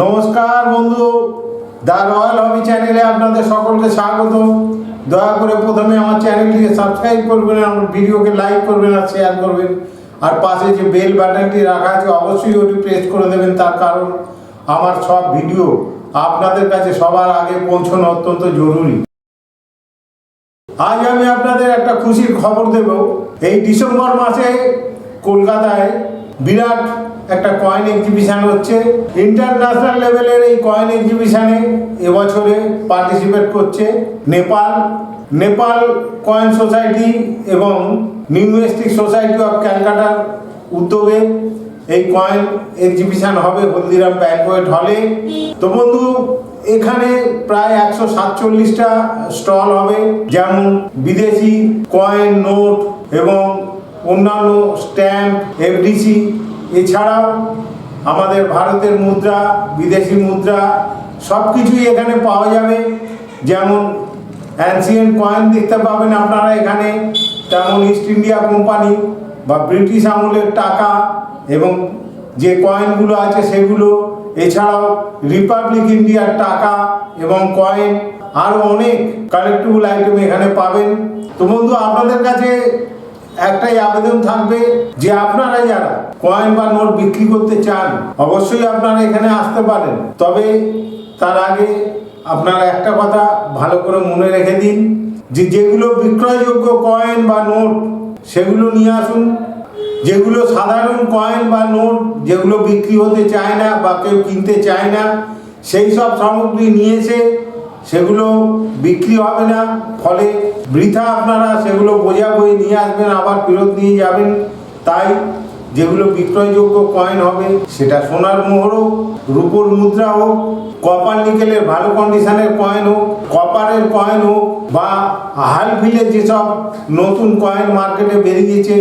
নমস্কার বন্ধু, the royal হবি চ্যানেলে আপনাদের সকলকে স্বাগত। দয়া করে প্রথমে আমার চ্যানেলটিকে সাবস্ক্রাইব করবেন, আমার ভিডিওকে লাইক করবেন আর শেয়ার করবেন। আর পাশে যে বেল বাটনটি রাখা আছে, অবশ্যই ওটি প্রেস করে দেবেন। তার কারণ আমার সব ভিডিও আপনাদের কাছে সবার আগে পৌঁছানো অত্যন্ত জরুরি। আজ আমি আপনাদের একটা খুশির খবর দেব। এই ডিসেম্বর মাসে কলকাতায় বিরাট একটা কয়েন এক্সিবিশন হচ্ছে। ইন্টারন্যাশনাল লেভেলের এই কয়েন এক্সিবিশনে এবছরে পার্টিসিপেট করছে নেপাল। নেপাল কয়েন সোসাইটি এবং নিউমেস্টিক সোসাইটি অফ ক্যালকাটার উদ্যোগে এই কয়েন এক্সিবিশন হবে হলদিরাম ব্যাঙ্কোয়েট হলে তো বন্ধু, এখানে প্রায় একশো সাতচল্লিশটা স্টল হবে, যেমন বিদেশি কয়েন নোট এবং অন্যান্য স্ট্যাম্প এফডিসি এছাড়াও আমাদের ভারতের মুদ্রা, বিদেশি মুদ্রা সব কিছুই এখানে পাওয়া যাবে। যেমন অ্যান্সিয়েন্ট কয়েন দেখতে পাবেন আপনারা এখানে, তেমন ইস্ট ইন্ডিয়া কোম্পানি বা ব্রিটিশ আমলের টাকা এবং যে কয়েনগুলো আছে সেগুলো, এছাড়াও রিপাবলিক ইন্ডিয়ার টাকা এবং কয়েন আরও অনেক কালেক্টেবল আইটেম এখানে পাবেন। তো বন্ধু, আপনাদের কাছে একটাই আবেদন থাকবে যে আপনারা যারা কয়েন বা নোট বিক্রি করতে চান, অবশ্যই আপনারা এখানে আসতে পারেন। তবে তার আগে আপনারা একটা কথা ভালো করে মনে রেখে দিন যে যেগুলো বিক্রয়যোগ্য কয়েন বা নোট, সেগুলো নিয়ে আসুন। যেগুলো সাধারণ কয়েন বা নোট, যেগুলো বিক্রি হতে চায় না বা কেউ কিনতে চায় না, সেই সব সামগ্রী নিয়ে এসে সেগুলো বিক্রি হবে না, ফলে বৃথা আপনারা সেগুলো বোঝা বই নিয়ে আসবেন, আবার ফেরত নিয়ে যাবেন। তাই যেগুলো বিক্রয়যোগ্য কয়েন হবে, সেটা সোনার মোহর হোক, রূপোর মুদ্রা হোক কপার নিকেলের ভালো কন্ডিশনের কয়েন হোক কপারের কয়েন হোক, বা হালফিলের যেসব নতুন কয়েন মার্কেটে বেরিয়েছে,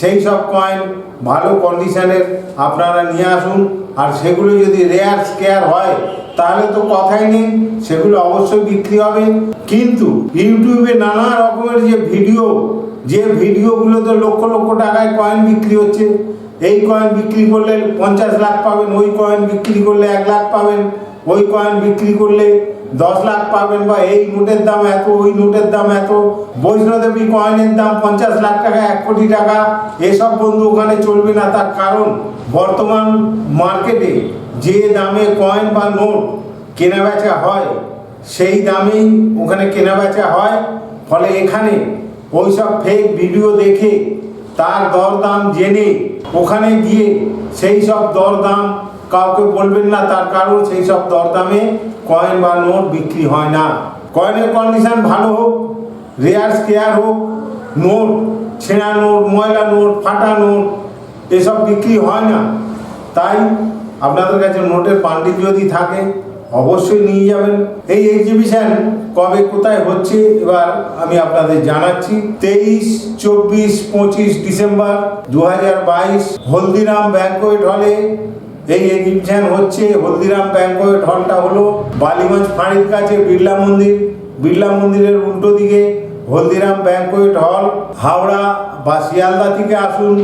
সেই সব কয়েন ভালো কন্ডিশনের আপনারা নিয়ে আসুন। আর সেগুলো যদি রেয়ার স্কেয়ার হয় তাহলে তো কথাই নেই, সেগুলো অবশ্যই বিক্রি হবে। কিন্তু ইউটিউবে নানা রকমের যে ভিডিও, যে ভিডিওগুলোতে লক্ষ লক্ষ টাকায় কয়েন বিক্রি হচ্ছে, এই কয়েন বিক্রি করলে পঞ্চাশ লাখ পাবেন, ওই কয়েন বিক্রি করলে এক লাখ পাবেন, ওই কয়েন বিক্রি করলে দশ লাখ পাবেন বা এই নোটের দাম এত, ওই নোটের দাম এত। বৈষ্ণদেবী কয়েনের দাম পঞ্চাশ লাখ টাকা, এক কোটি টাকা। এসব বন্ধু ওখানে চলবে না, তার কারণ বর্তমান মার্কেটে যে দামে কয়েন বা নোট কেনা বেচা হয়, সেই দামেই ওখানে কেনা বেচা হয়। ফলে এখানে ওই সব ফেক ভিডিও দেখে তার দরদাম জেনে ওখানে গিয়ে সেই সব দরদাম কাউকে বলবেন না, তার কারণ সেই সব দরদামে কয়েন বা নোট বিক্রি হয় না। কয়েনের কন্ডিশন ভালো হোক রেয়ার স্কেয়ার হোক নোট ছেঁড়া নোট ময়লা নোট ফাটা নোট এসব বিক্রি হয় না। তাই আপনাদের কাছে নোটের পান্ডিত যদি থাকে, অবশ্যই নিয়ে যাবেন। এই এক্সিবিশন কবে, কোথায় হচ্ছে, এবার আমি আপনাদের জানাচ্ছি। তেইশ, চব্বিশ, পঁচিশ ডিসেম্বর দু হাজার বাইশ, হলদিরাম ব্যাঙ্কোয়েট হলে এই এক্সিবিশন হচ্ছে হলদিরাম ব্যাঙ্কোয়েট হলটা হলো বালিগঞ্জ ফাঁড়ির কাছে বিড়লা মন্দির। বিড়লা মন্দিরের উল্টো দিকে হলদিরাম ব্যাঙ্কোয়েট হল হাওড়া বা শিয়ালদা থেকে আসুন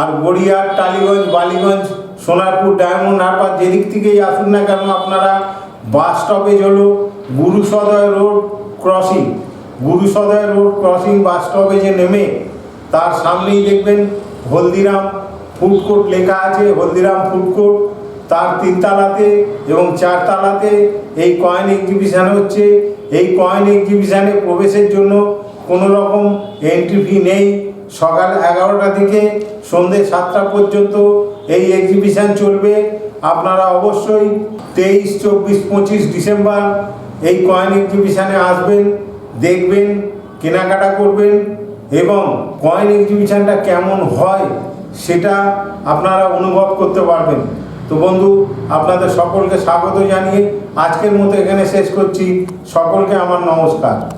আর গড়িয়ার, টালিগঞ্জ, বালিগঞ্জ, সোনারপুর, ডায়মন্ড হারবার যেদিক থেকেই আসুন না কেন আপনারা বাস স্টপেজ হলো Gurusaday road crossing. Gurusaday road crossing bus স্টপেজে নেমে, তার সামনেই দেখবেন হলদিরাম ফুড কোর্ট লেখা আছে, হলদিরাম ফুড কোর্ট তার তিনতলাতে এবং চারতলাতে এই কয়েন এক্সিবিশন হচ্ছে। এই কয়েন এক্সিবিশনে প্রবেশের জন্য কোনো রকম এন্ট্রি ফি নেই। সকাল এগারোটা থেকে সন্ধে সাতটা পর্যন্ত এই এক্সিবিশন চলবে। আপনারা অবশ্যই তেইশ, চব্বিশ, পঁচিশ ডিসেম্বর এই কয়েন এক্সিবিশনে আসবেন, দেখবেন, কেনাকাটা করবেন এবং কয়েন এক্সিবিশনটা কেমন হয় সেটা আপনারা অনুভব করতে পারবেন। তো বন্ধু, আপনাদের সকলকে স্বাগত জানিয়ে আজকের মতো এখানে শেষ করছি। সকলকে আমার নমস্কার।